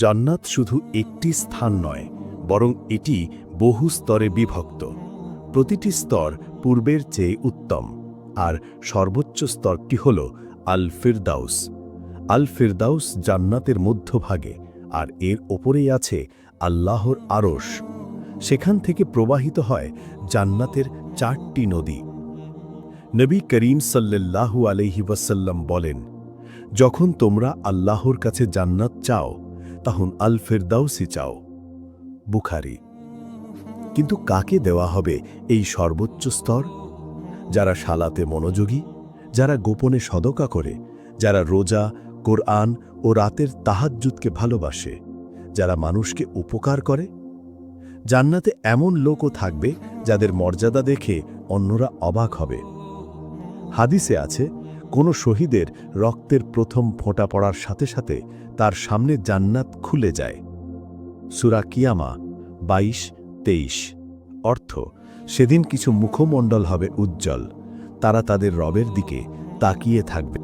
জান্নাত শুধু একটি স্থান নয়, বরং এটি বহু স্তরে বিভক্ত। প্রতিটি স্তর পূর্বের চেয়ে উত্তম, আর সর্বোচ্চ স্তরটি হল আল ফিরদাউস আল ফিরদাউস জান্নাতের মধ্যভাগে, আর এর ওপরেই আছে আল্লাহর আরশ। সেখান থেকে প্রবাহিত হয় জান্নাতের চারটি নদী। নবী করিম সাল্লাল্লাহু আলহি ওয়াসাল্লাম বলেন, যখন তোমরা আল্লাহর কাছে জান্নাত চাও তখন আল ফেরদাউসি চাও। বুখারি। কিন্তু কাকে দেওয়া হবে এই সর্বোচ্চ স্তর? যারা সালাতে মনোযোগী, যারা গোপনে সদকা করে, যারা রোজা, কোরআন ও রাতের তাহাজ্জুদকে ভালোবাসে, যারা মানুষকে উপকার করে? জান্নাতে এমন লোকও থাকবে যাদের মর্যাদা দেখে অন্যরা অবাক হবে। হাদিসে আছে কোনো শহীদের রক্তের প্রথম ফোঁটা পড়ার সাথে সাথে তার সামনে জান্নাত খুলে যায়। সুরা কিয়ামা বাইশ, তেইশ। অর্থ, সেদিন কিছু মুখমণ্ডল হবে উজ্জ্বল, তারা তাদের রবের দিকে তাকিয়ে থাকবে।